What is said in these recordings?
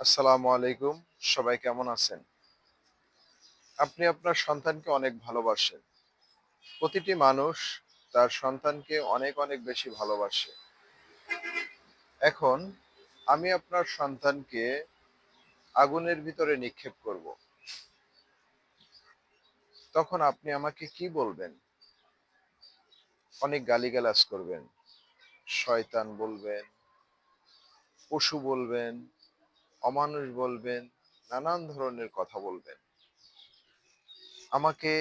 আসসালামু আলাইকুম, সবাই কেমন আছেন? আপনি আপনার সন্তানকে অনেক ভালোবাসেন। প্রতিটি মানুষ তার সন্তানকে অনেক অনেক বেশি ভালোবাসে। এখন আমি আপনার সন্তানকে আগুনের ভিতরে নিক্ষেপ করব। তখন আপনি আমাকে কি বলবেন? অনেক গালিগালাজ করবেন। শয়তান বলবেন, পশু বলবেন অমানুষ বলবেন, নানান ধরনের কথা বলবেন। আমাকে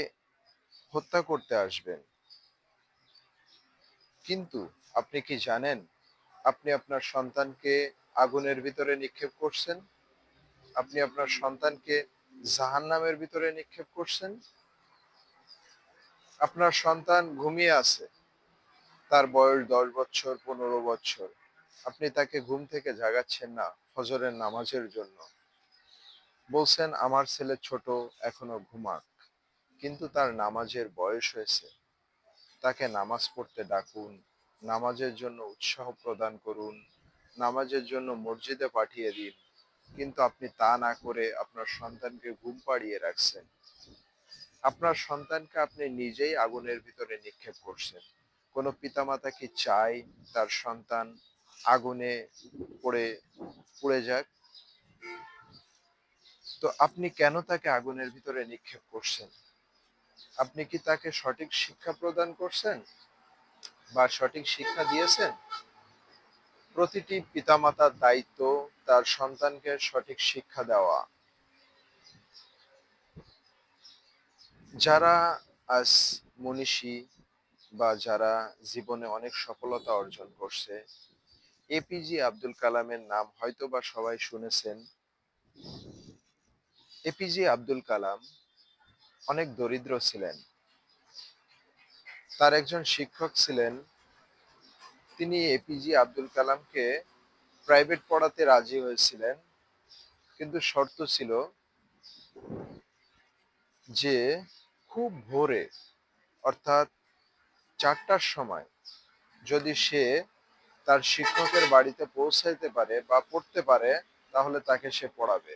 হত্যা করতে আসবেন। কিন্তু আপনি কি জানেন, আপনি আপনার সন্তানকে আগুনের ভিতরে নিক্ষেপ করছেন? আপনি আপনার সন্তানকে জাহান্নামের ভিতরে নিক্ষেপ করছেন? আপনার সন্তান ঘুমিয়ে আছে। তার বয়স দশ বছর, পনেরো বছর। আপনি তাকে ঘুম থেকে জাগাচ্ছেন না ফজরের নামাজের জন্য। বলছেন, আমার ছেলে ছোট, এখনও ঘুমাক, কিন্তু তার নামাজের বয়স হয়েছে। তাকে নামাজ পড়তে ডাকুন, নামাজের জন্য উৎসাহ প্রদান করুন, নামাজের জন্য মসজিদে পাঠিয়ে দিন, কিন্তু আপনি তা না করে আপনার সন্তানকে ঘুম পাড়িয়ে রাখছেন। আপনার সন্তানকে আপনি নিজেই আগুনের ভিতরে নিক্ষেপ করছেন। কোনো পিতামাতা কি চায় তার সন্তান আগুনে পড়ে, পুড়ে যাক। তো আপনি কেন তাকে আগুনের ভিতরে নিক্ষেপ করছেন? আপনি কি তাকে সঠিক শিক্ষা প্রদান করছেন বা সঠিক শিক্ষা দিয়েছেন? প্রতিটি পিতামাতার দায়িত্ব তার সন্তানকে সঠিক শিক্ষা দেওয়া। যারা আজ মনীষী বা যারা জীবনে অনেক সফলতা অর্জন করছে এপিজে আব্দুল কালামের নাম হয়তো বা সবাই শুনেছেন। এপিজে আব্দুল কালাম অনেক দরিদ্র ছিলেন। তার একজন শিক্ষক ছিলেন। তিনি এপিজে আব্দুল কালামকে প্রাইভেট পড়াতে রাজি হয়েছিলেন। কিন্তু শর্ত ছিল যে খুব ভোরে, অর্থাৎ চারটার সময়, যদি সে তার শিক্ষকের বাড়িতে পৌঁছাইতে পারে বা পড়তে পারে, তাহলে তাকে সে পড়াবে।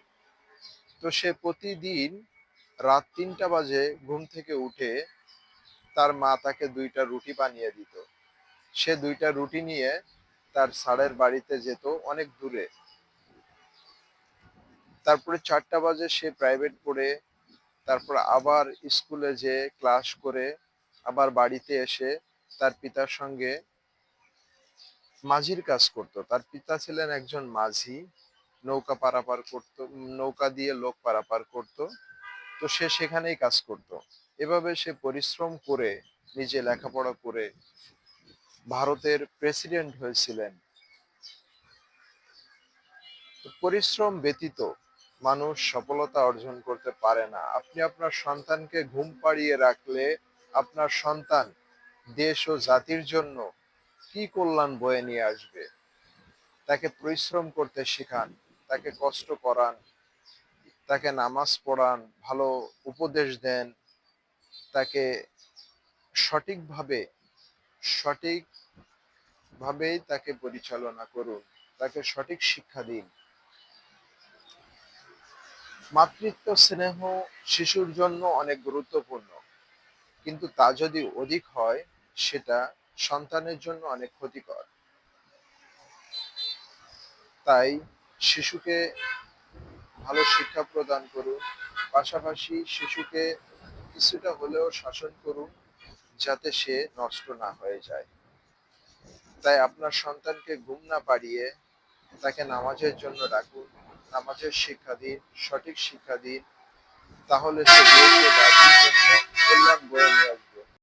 তো সে প্রতিদিন রাত তিনটা বাজে ঘুম থেকে উঠে তার মা তাকে দুইটা রুটি বানিয়ে দিত। সে দুইটা রুটি নিয়ে তার স্যারের বাড়িতে যেত অনেক দূরে। তারপরে চারটা বাজে সে প্রাইভেট পড়ে তারপর আবার স্কুলে যে ক্লাস করে আবার বাড়িতে এসে তার পিতার সঙ্গে মাঝির কাজ করত। তার পিতা ছিলেন একজন মাঝি, নৌকা পারাপার করত নৌকা দিয়ে লোক পারাপার করত। তো সে সেখানেই কাজ করত। এভাবে সে পরিশ্রম করে, নিজে লেখাপড়া করে ভারতের প্রেসিডেন্ট হয়েছিলেন। পরিশ্রম ব্যতীত মানুষ সফলতা অর্জন করতে পারে না। আপনি আপনার সন্তানকে ঘুম পাড়িয়ে রাখলে আপনার সন্তান দেশ ও জাতির জন্য কি কল্যাণ বয়ে নিয়ে আসবে? তাকে পরিশ্রম করতে শেখান, তাকে কষ্ট করান, তাকে নামাজ পড়ান, ভালো উপদেশ দেন, তাকে সঠিকভাবে, সঠিকভাবেই তাকে পরিচালনা করুন, তাকে সঠিক শিক্ষা দিন। মাতৃত্ব, স্নেহ, শিশুর জন্য অনেক গুরুত্বপূর্ণ, কিন্তু তা যদি অধিক হয়, সেটা সন্তানের জন্য অনেক ক্ষতিকর। তাই শিশুকে ভালো শিক্ষা প্রদান করুন, পাশাপাশি শিশুকে কিছুটা হলেও শাসন করুন, যাতে সে নষ্ট না হয়ে যায়। তাই আপনার সন্তানকে ঘুম না পাড়িয়ে তাকে নামাজের জন্য রাখুন নামাজের শিক্ষা দিন, সঠিক শিক্ষা দিন, তাহলে সে কল্যাণ বয়ে নিয়ে